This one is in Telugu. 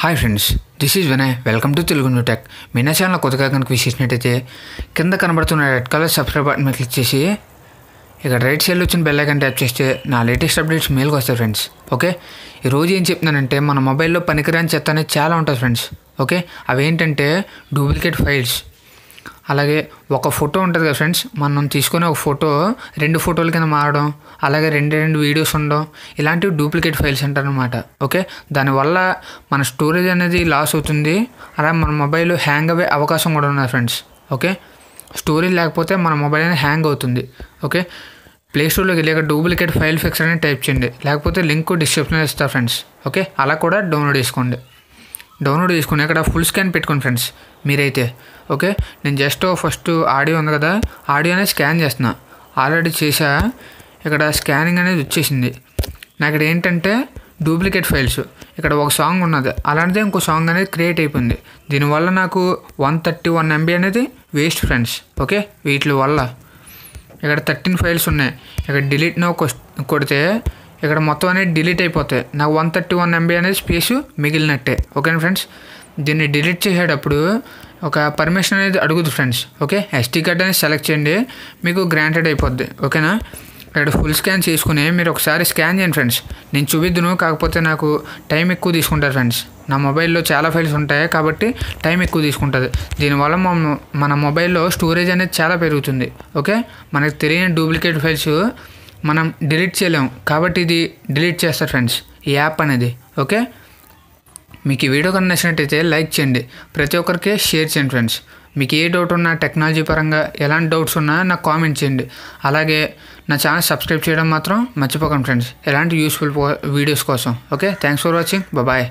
Hi friends this is Vinay welcome to Telugu new tech Meena channel కొత్తగా కనుక విశేషినట్టయితే కింద కనబడుతున్న రెడ్ కలర్ సబ్స్క్రైబ్ బటన్ మీద క్లిక్ చేసి ఇక రైట్ సైడ్లో వచ్చిన బెల్ ఐకాన్ ట్యాప్ చేస్తే నా లేటెస్ట్ అప్డేట్స్ మెయిల్కి వస్తాయి ఫ్రెండ్స్ ఓకే ఈరోజు ఏం చెప్తున్నానంటే మన మొబైల్లో పనికిరాని చెత్త అనేది చాలా ఉంటుంది ఫ్రెండ్స్ ఓకే అవి ఏంటంటే డూప్లికేట్ ఫైల్స్ అలాగే ఒక ఫోటో ఉంటుంది కదా ఫ్రెండ్స్ మనం తీసుకునే ఒక ఫోటో రెండు ఫోటోల కింద మారడం అలాగే రెండు రెండు వీడియోస్ ఉండడం ఇలాంటివి డూప్లికేట్ ఫైల్స్ అంటారనమాట ఓకే? దానివల్ల మన స్టోరేజ్ అనేది లాస్ అవుతుంది అలాగే మన మొబైల్ హ్యాంగ్ అయ్యే అవకాశం కూడా ఉన్నది ఫ్రెండ్స్ ఓకే? స్టోరేజ్ లేకపోతే మన మొబైల్ అనేది హ్యాంగ్ అవుతుంది ఓకే? ప్లే స్టోర్లోకి వెళ్ళాక డూప్లికేట్ ఫైల్ ఫిక్సర్ అని టైప్ చేయండి లేకపోతే లింక్ డిస్క్రిప్షన్లో ఇస్తా ఫ్రెండ్స్ ఓకే? అలా కూడా డౌన్లోడ్ చేసుకోండి. డౌన్లోడ్ చేసుకుని అక్కడ ఫుల్ స్కాన్ పెట్టుకోండి ఫ్రెండ్స్ మీరైతే. ఓకే? నేను జస్ట్ ఫస్ట్ ఆడియో ఉంది కదా ఆడియో అనేది స్కాన్ చేస్తున్నా. ఆల్రెడీ చేసా ఇక్కడ స్కానింగ్ అనేది వచ్చేసింది. నాకు ఇక్కడ ఏంటంటే డూప్లికేట్ ఫైల్స్ ఇక్కడ ఒక సాంగ్ ఉన్నది. అలాంటిదే ఇంకో సాంగ్ అనేది క్రియేట్ అయిపోయింది. దీనివల్ల నాకు వన్ థర్టీ వన్ ఎంబీ అనేది వేస్ట్ ఫ్రెండ్స్ ఓకే? వీటి వల్ల. ఇక్కడ థర్టీన్ ఫైల్స్ ఉన్నాయి. ఇక్కడ డిలీట్ నో కొడితే ఇక్కడ మొత్తం అనేది డిలీట్ అయిపోతాయి. నాకు వన్ థర్టీ వన్ ఎంబీ అనేది స్పేస్ మిగిలినట్టే. ఓకేనా ఫ్రెండ్స్ దీన్ని డిలీట్ చేసేటప్పుడు ఒక పర్మిషన్ అనేది అడుగుతుంది ఫ్రెండ్స్ ఓకే ఎస్టీ కార్డ్ అనేది సెలెక్ట్ చేయండి. మీకు గ్రాంటెడ్ అయిపోద్ది. ఓకేనా ఇక్కడ ఫుల్ స్కాన్ చేసుకుని మీరు ఒకసారి స్కాన్ చేయండి ఫ్రెండ్స్ నేను చూపిద్దును కాకపోతే నాకు టైం ఎక్కువ తీసుకుంటారు ఫ్రెండ్స్ నా మొబైల్లో చాలా ఫైల్స్ ఉంటాయి కాబట్టి టైం ఎక్కువ తీసుకుంటుంది. దీనివల్ల మన మన మొబైల్లో స్టోరేజ్ అనేది చాలా పెరుగుతుంది. ఓకే మనకు తెలియని డూప్లికేట్ ఫైల్స్ మనం డిలీట్ చేయలేము కాబట్టి ఇది డిలీట్ చేస్తారు ఫ్రెండ్స్. ఈ యాప్ అనేది ఓకే? మీకు ఈ వీడియో కన్నా నచ్చినట్టయితే లైక్ చేయండి. ప్రతి ఒక్కరికి షేర్ చేయండి ఫ్రెండ్స్. మీకు ఏ డౌట్ ఉన్నా టెక్నాలజీ పరంగా ఎలాంటి డౌట్స్ ఉన్నా నాకు కామెంట్ చేయండి. అలాగే నా ఛానల్ సబ్స్క్రైబ్ చేయడం మాత్రం మర్చిపోకండి ఫ్రెండ్స్. ఎలాంటి యూస్ఫుల్ వీడియోస్ కోసం okay? Thanks for watching. Bye.